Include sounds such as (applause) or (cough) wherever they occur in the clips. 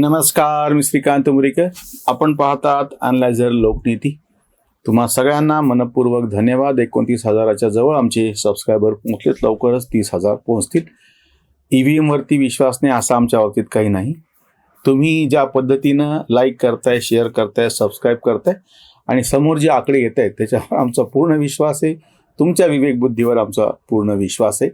नमस्कार मी श्रीकांत मुरीकर. आपण पाहतात अनलायझर लोकनीती. तुम्हा सगळ्यांना मनपूर्वक धन्यवाद. एकोणतीस हजाराच्या जवळ आमचे सबस्क्रायबर पोहोचलेत. लवकरच तीस हजार पोहोचतील. ई व्ही एमवरती विश्वास नाही असा आमच्या बाबतीत काही नाही. तुम्ही ज्या पद्धतीनं लाईक करताय शेअर करताय सबस्क्राईब करताय आणि समोर जे आकडे येत आहेत त्याच्यावर आमचा पूर्ण विश्वास आहे. तुमच्या विवेकबुद्धीवर आमचा पूर्ण विश्वास आहे.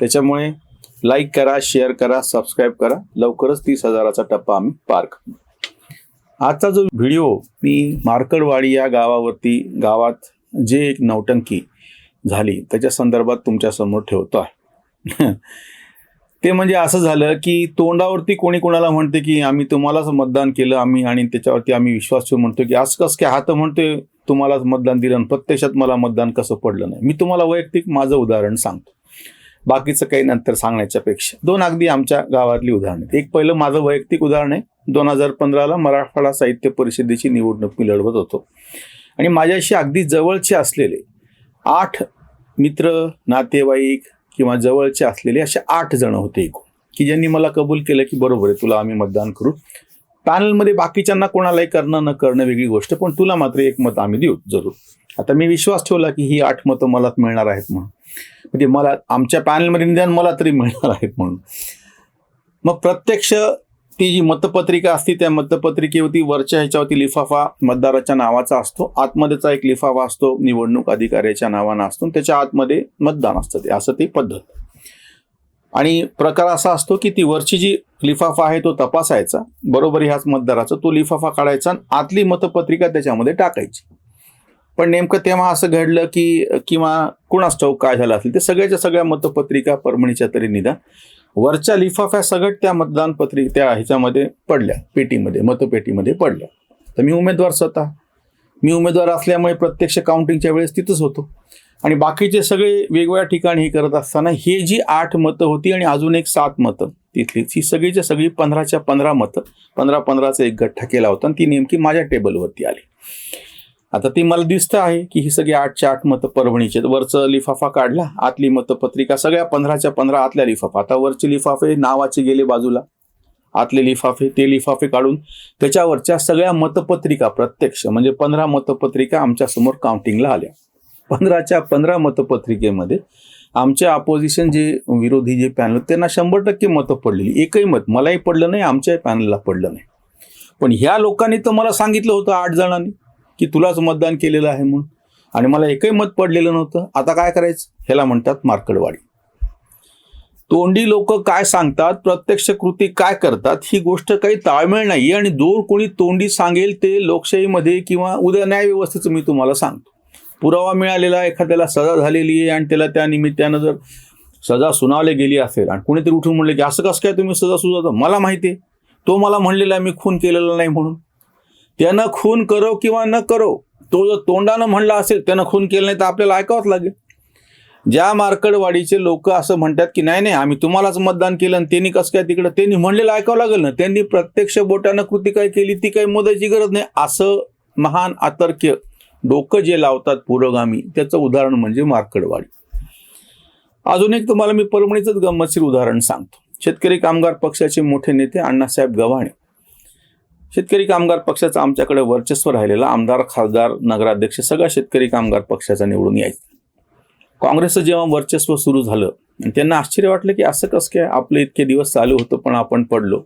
त्याच्यामुळे लाईक करा शेअर करा सबस्क्राईब करा. लवकरच तीस हजाराचा टप्पा आम्ही पार करू आजचा जो व्हिडिओ मी मार्कडवाडी या गावावरती गावात जे एक नौटंकी झाली त्याच्या संदर्भात तुमच्यासमोर ठेवतो आहे. (laughs) ते म्हणजे असं झालं की तोंडावरती कोणी कोणाला म्हणते की आम्ही तुम्हालाच मतदान केलं आम्ही आणि त्याच्यावरती आम्ही विश्वास ठेवून म्हणतो की आज कस काय हा तर म्हणतोय तुम्हालाच मतदान दिलं आणि प्रत्यक्षात मला मतदान कसं पडलं नाही. मी तुम्हाला वैयक्तिक माझं उदाहरण सांगतो. बाकीचं काही नंतर सांगण्याच्या पेक्षा दोन अगदी आमच्या गावातली उदाहरणं. एक पहिलं माझं वैयक्तिक उदाहरण आहे. दोन हजार पंधराला मराठवाडा साहित्य परिषदेची निवडणूक मी लढवत होतो. आणि माझ्याशी अगदी जवळचे असलेले आठ मित्र नातेवाईक किंवा जवळचे असलेले असे आठ जण होते एकूण. की ज्यांनी मला कबूल केलं की बरोबर आहे तुला आम्ही मतदान करू. पॅनलमध्ये बाकीच्यांना कोणालाही करणं न करणं वेगळी गोष्ट पण तुला मात्र एक मत आम्ही देऊ जरूर. आता मी विश्वास ठेवला की ही आठ मतं मलाच मिळणार आहेत म्हणून. म्हणजे मला आमच्या पॅनलमध्ये निदान मला तरी मिळणार आहेत म्हणून. मग प्रत्यक्ष ती जी मतपत्रिका असते त्या मतपत्रिकेवरती वरच्या ह्याच्यावरती लिफाफा मतदाराच्या नावाचा असतो. आतमध्येचा एक लिफाफा असतो निवडणूक अधिकाऱ्याच्या नावानं असतो त्याच्या आतमध्ये मतदान असतं. ते असं ती पद्धत. आणि प्रकार असा असतो की ती वरची जी लिफाफा आहे तो तपासायचा. बरोबर ह्याच मतदाराचा तो लिफाफा काढायचा आणि आतली मतपत्रिका त्याच्यामध्ये टाकायची. पण नेमकं तेव्हा असं घडलं की किंवा कुणास ठाऊक काय झालं असेल ते सगळ्याच्या सगळ्या मतपत्रिका परभणीच्या तरी निदान वरच्या लिफाफ्या सगट त्या मतदान पत्रिका त्या ह्याच्यामध्ये पडल्या पेटीमध्ये मतपेटीमध्ये पडल्या. तर मी उमेदवार स्वतः. मी उमेदवार असल्यामुळे प्रत्यक्ष काउंटिंगच्या वेळेस तिथंच होतो. आणि बाकीचे सगळे वेगवेगळ्या ठिकाणी हे करत असताना हे जी आठ मतं होती आणि अजून एक सात मतं तिथलीच ही सगळीच्या सगळी पंधराच्या पंधरा मतं पंधरा पंधराचा एक गठ्ठा केला होता आणि ती नेमकी माझ्या टेबलवरती आली. आता ते मला दिसतं आहे की ही सगळी आठच्या आठ मतं परभणीचे वरचं लिफाफा काढला आतली मतपत्रिका सगळ्या पंधराच्या पंधरा आतल्या लिफाफा. आता वरचे लिफाफे नावाचे गेले बाजूला. आतले लिफाफे ते लिफाफे काढून त्याच्यावरच्या सगळ्या मतपत्रिका प्रत्यक्ष म्हणजे पंधरा मतपत्रिका आमच्यासमोर काउंटिंगला आल्या. पंधराच्या पंधरा मतपत्रिकेमध्ये आमच्या अपोजिशन जे विरोधी जे पॅनल त्यांना शंभर टक्के मतं पडलेली. एकही मत मलाही पडलं नाही आमच्याही पॅनलला पडलं नाही. पण ह्या लोकांनी तर मला सांगितलं होतं आठ जणांनी. की तुलाच मतदान केलेलं आहे म्हणून. आणि मला एकही मत पडलेलं नव्हतं. आता काय करायचं? ह्याला म्हणतात मार्कडवाडी. तोंडी लोक काय सांगतात? प्रत्यक्ष कृती काय करतात? ही गोष्ट काही ताळमेळ नाही आणि जोर कोणी तोंडी सांगेल ते लोकशाहीमध्ये किंवा उद्या न्याय व्यवस्थेचं मी तुम्हाला सांगतो. पुरावा मिळालेला एखाद्याला सजा झालेली आहे आणि त्याला त्या निमित्तानं जर सजा सुनावली गेली असेल आणि कुणीतरी उठून म्हणले की असं कसं काय तुम्ही सजा सुजावता मला माहिती आहे. तो मला म्हणलेला आहे मी खून केलेला नाही म्हणून. त्यानं खून करो किंवा न करो तो जर तोंडानं म्हणला असेल त्यानं खून केलं नाही तर आपल्याला ऐकावंच लागेल. ज्या मार्कडवाडीचे लोक असं म्हणतात की नाही नाही आम्ही तुम्हालाच मतदान केलं आणि त्यांनी कसं काय तिकडं त्यांनी म्हणलेलं ऐकावं लागेल ना. त्यांनी प्रत्यक्ष बोटानं कृती काय केली ती काही मोदायची गरज नाही. असं महान आतर्क्य डोकं जे लावतात पुरोगामी त्याचं उदाहरण म्हणजे मार्कडवाडी अजून एक तुम्हाला मी परभणीचंच गंमतशीर उदाहरण सांगतो. शेतकरी कामगार पक्षाचे मोठे नेते अण्णासाहेब गव्हाणे. शेतकरी कामगार पक्षाचा आमच्याकडे वर्चस्व राहिलेला आमदार खासदार नगराध्यक्ष सगळा शेतकरी कामगार पक्षाचा निवडून यायचा. काँग्रेसचं जेव्हा वर्चस्व सुरू झालं आणि त्यांना आश्चर्य वाटलं की असं कसं काय आपलं इतके दिवस चालू होतं पण आपण पडलो.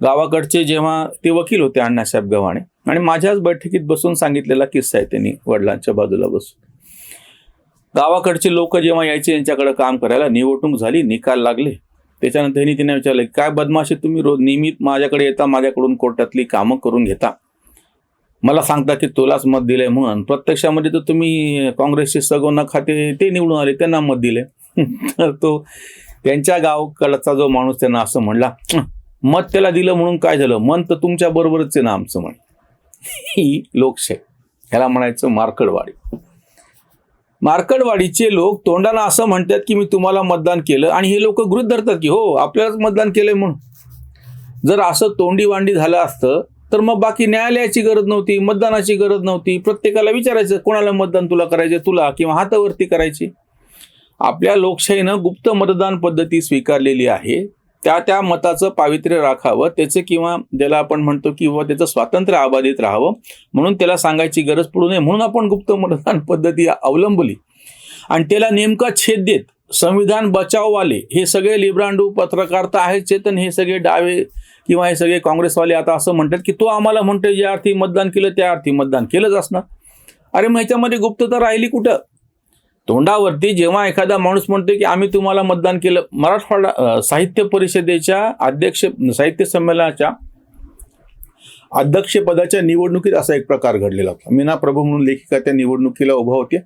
गावाकडचे जेव्हा ते वकील होते अण्णासाहेब गव्हाणे आणि माझ्याच बैठकीत बसून सांगितलेला किस्सा आहे त्यांनी वडिलांच्या बाजूला बसून. गावाकडचे लोक जेव्हा यायचे यांच्याकडे काम करायला निवडणूक झाली निकाल लागले. त्याच्यानंतर त्यांनी तिने विचारलं काय बदमाशी तुम्ही रोज? नियमित माझ्याकडे येता माझ्याकडून कोर्टातली कामं करून घेता. मला सांगता की तुलाच मत दिलंय म्हणून. प्रत्यक्षामध्ये तर तुम्ही काँग्रेसचे सगोना खाते ते निवडून आले त्यांना मत दिले (laughs) तर तो त्यांच्या गावकडचा जो माणूस त्यांना असं म्हणला मत त्याला दिलं म्हणून काय झालं? मन तर तुमच्या बरोबरच आहे ना आमचं म्हण. (laughs) ही लोकशाही. ह्याला म्हणायचं मार्कडवाडी मार्कडवाडीचे लोक तोंडाला असं म्हणतात की मी तुम्हाला मतदान केलं आणि हे लोक गृहित धरतात की हो आपल्यालाच मतदान केलंय म्हणून. जर असं तोंडी वांडी झालं असतं तर मग बाकी न्यायालयाची गरज नव्हती मतदानाची गरज नव्हती. प्रत्येकाला विचारायचं कोणाला मतदान तुला करायचं तुला किंवा हातावरती करायची? आपल्या लोकशाहीनं गुप्त मतदान पद्धती स्वीकारलेली आहे. त्या त्या मताचं पावित्र्य राखावं त्याचं किंवा ज्याला आपण म्हणतो किंवा त्याचं स्वातंत्र्य अबाधित राहावं म्हणून त्याला सांगायची गरज पडू नये. म्हणून आपण गुप्त मतदान (laughs) पद्धती अवलंबली. आणि त्याला नेमका छेद देत संविधान बचाववाले हे सगळे लिब्रांडू पत्रकार तर आहेत चेतन हे सगळे डावे किंवा हे सगळे काँग्रेसवाले आता असं म्हणतात की तो आम्हाला म्हणतोय ज्या अर्थी मतदान केलं त्या अर्थी मतदान केलंच असणार. अरे मग ह्याच्यामध्ये गुप्तता राहिली कुठं? तोंडावरती जेव्हा एखादा माणूस म्हणतोय की आम्ही तुम्हाला मतदान केलं मराठवाडा साहित्य परिषदेच्या अध्यक्ष साहित्य संमेलनाच्या अध्यक्षपदाच्या निवडणुकीत असा एक प्रकार घडलेला होता. मीना प्रभू म्हणून लेखिका त्या निवडणुकीला उभा होत्या.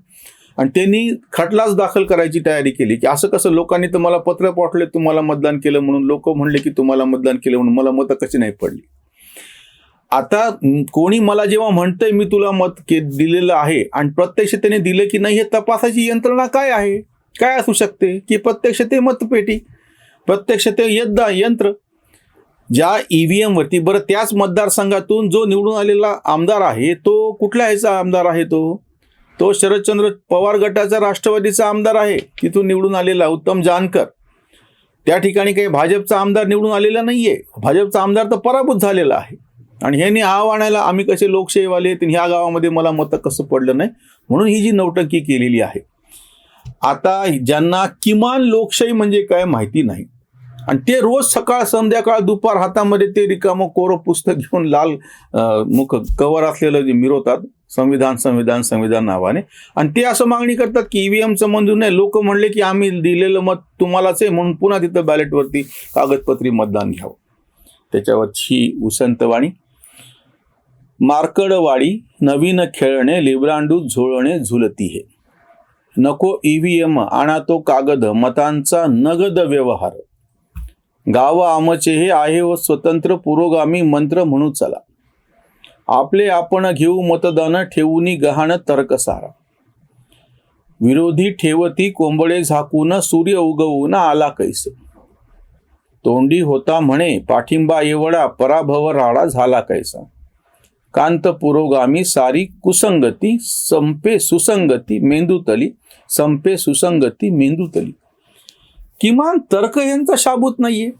आणि त्यांनी खटलाच दाखल करायची तयारी केली की असं कसं लोकांनी तर मला पत्र पाठवले तुम्हाला मतदान केलं म्हणून. लोक म्हणले की तुम्हाला मतदान केलं म्हणून. मला मतं कशी नाही पडली? आता कोणी मला जेव्हा म्हणतंय मी तुला मत के दिलेलं आहे आणि प्रत्यक्ष त्याने दिलं की नाही हे तपासाची यंत्रणा काय आहे? काय असू शकते? की प्रत्यक्ष ते मतपेटी? प्रत्यक्ष ते यद्दा यंत्र? ज्या ई व्ही एमवरती बरं त्याच मतदारसंघातून जो निवडून आलेला आमदार आहे तो कुठल्या ह्याचा आमदार आहे तो? तो शरदचंद्र पवार गटाचा राष्ट्रवादीचा आमदार आहे तिथून निवडून आलेला उत्तम जानकर. त्या ठिकाणी काही भाजपचा आमदार निवडून आलेला नाही आहे भाजपचा आमदार तर पराभूत झालेला आहे. आणि ह्यांनी आव आणायला आम्ही कसे लोकशाहीवाले आहेत, ह्या गावामध्ये मला मतं कसं पडलं नाही म्हणून ही जी नौटंकी केलेली आहे. आता ज्यांना किमान लोकशाही म्हणजे काय माहिती नाही. आणि ते रोज सकाळ संध्याकाळ दुपार हातामध्ये ते रिकामं कोरं पुस्तक घेऊन लाल मुख कवर असलेलं जे मिरवतात संविधान संविधान संविधान नावाने. आणि ते असं मागणी करतात की ईव्हीएमचं मंजूर नाही. लोक म्हणले की आम्ही दिलेलं मत तुम्हालाच आहे म्हणून पुन्हा तिथं बॅलेटवरती कागदपत्री मतदान घ्यावं. त्याच्यावरची उसंतवाणी मार्कडवाडी नवीन खेळणे लिब्रांडू झोळणे झुलती हे. नको ईव्हीएम आणा तो कागद मतांचा नगद व्यवहार. गाव आमचे हे आहे व स्वतंत्र पुरोगामी मंत्र म्हणू चला. आपले आपण घेऊ मतदान ठेवूनी गहाण तर्कसारा. विरोधी ठेवती कोंबडे झाकून सूर्य उगवून आला कैस. तोंडी होता म्हणे पाठिंबा एवढा पराभव राडा झाला कैसा. कांत पुरोगामी सारी कुसंगती संपे सुसंगती मेंदूतली संपे सुसंगती मेंदूतली. किमान तर्क यांचा शाबूत नाहीये.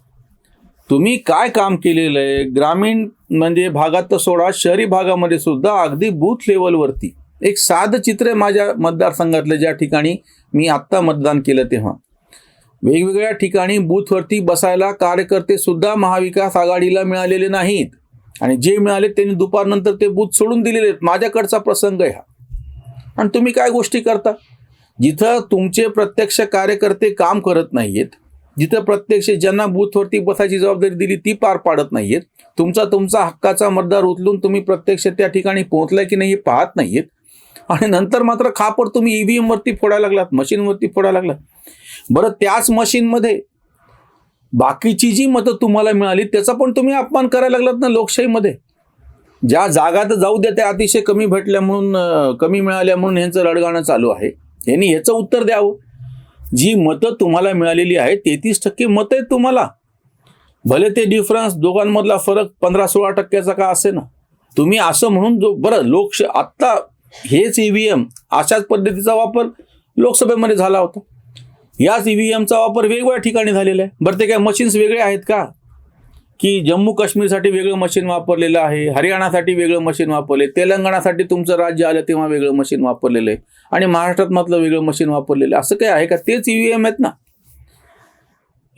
तुम्ही काय काम केलेलं आहे? ग्रामीण म्हणजे भागात तर सोडा शहरी भागामध्ये सुद्धा अगदी बूथ लेवलवरती. एक साधं चित्र आहे माझ्या मतदारसंघातलं ज्या ठिकाणी मी आत्ता मतदान केलं तेव्हा. वेगवेगळ्या ठिकाणी बूथवरती बसायला कार्यकर्ते सुद्धा महाविकास आघाडीला मिळालेले नाहीत. आणि जे मिळाले त्यांनी दुपारनंतर ते बूथ सोडून दिलेले आहेत. माझ्याकडचा प्रसंग आहे हा. आणि तुम्ही काय गोष्टी करता? जिथं तुमचे प्रत्यक्ष कार्यकर्ते काम करत नाहीयेत जिथं प्रत्यक्ष ज्यांना बूथवरती बसायची जबाबदारी दिली ती पार पाडत नाहीयेत तुमचा तुमचा हक्काचा मतदार उचलून तुम्ही प्रत्यक्ष त्या ठिकाणी पोहोचलाय की नाही हे पाहत नाहीयेत. आणि नंतर मात्र खापर तुम्ही ईव्हीएमवरती फोडायला लागलात मशीनवरती फोडायला लागलात. बरं त्याच मशीनमध्ये बाकीची जी मतं तुम्हाला मिळाली त्याचा पण तुम्ही अपमान करायला लागलात ना लोकशाहीमध्ये? ज्या जागा तर जाऊ द्या त्या अतिशय कमी भेटल्या म्हणून कमी मिळाल्या म्हणून यांचं रडगाणं चालू आहे. यांनी ह्याचं उत्तर द्यावं. जी मतं तुम्हाला मिळालेली आहे तेहतीस टक्के मतं आहेत तुम्हाला. भले ते डिफरन्स दोघांमधला फरक पंधरा सोळा टक्क्याचा का असे ना तुम्ही असं म्हणून जो बरं लोकश आत्ता हेच ईव्हीएम अशाच पद्धतीचा वापर लोकसभेमध्ये झाला होता. याच ईव्हीएमचा वापर वेगवेगळ्या ठिकाणी झालेला आहे. बरं ते काय मशीन्स वेगळे आहेत का? की जम्मू काश्मीरसाठी वेगळं मशीन वापरलेलं आहे हरियाणासाठी वेगळं मशीन वापरले तेलंगणासाठी तुमचं राज्य आलं तेव्हा वेगळं मशीन वापरलेलं आहे आणि महाराष्ट्रात मधलं वेगळं मशीन वापरलेलं आहे. असं काय आहे का? तेच ईव्हीएम आहेत ना?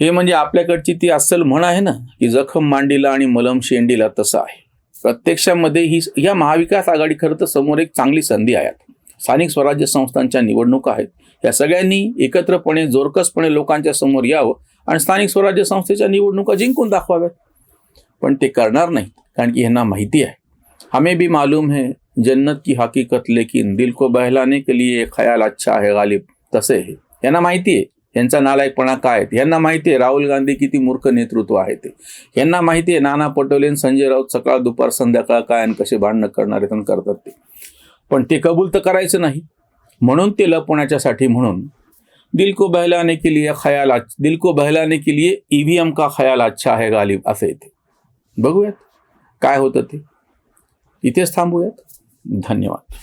हे म्हणजे आपल्याकडची ती अस्सल म्हण आहे ना की जखम मांडीला आणि मलम शेंडीला तसं आहे. प्रत्यक्षामध्ये ही या महाविकास आघाडी खरं तर समोर एक चांगली संधी आहे. स्थानिक स्वराज्य संस्थांच्या निवडणुका आहेत. या सगळ्यांनी एकत्रपणे जोरकसपणे लोकांच्या समोर यावं आणि स्थानिक स्वराज्य संस्थेच्या निवडणुका जिंकून दाखवाव्यात. पण ते करणार नाही कारण की ह्यांना माहिती आहे. हमें भी मालूम है जन्नत की हकीकत लेकिन दिल को बहलाने के लिए ख्याल अच्छा है गालिब। तसे हे। यांना माहिती आहे यांचा नालायकपणा काय आहे? यांना माहिती आहे राहुल गांधी किती मूर्ख नेतृत्व आहे ते. यांना माहिती आहे नाना पटोले संजय राऊत सकाळ दुपार संध्याकाळ काय आणि कसे भांडणं करणारे करतात ते. पण ते कबूल तर करायचं नाही. म्हणून ते लपवण्याच्यासाठी म्हणून दिल को बहलाने के लिए ख्याल दिल को बहलाने के लिए ईव्हीएम का ख्याल अच्छा है गालिब असं येते. बघूयात काय होतं ते. इथेच थांबूयात. धन्यवाद.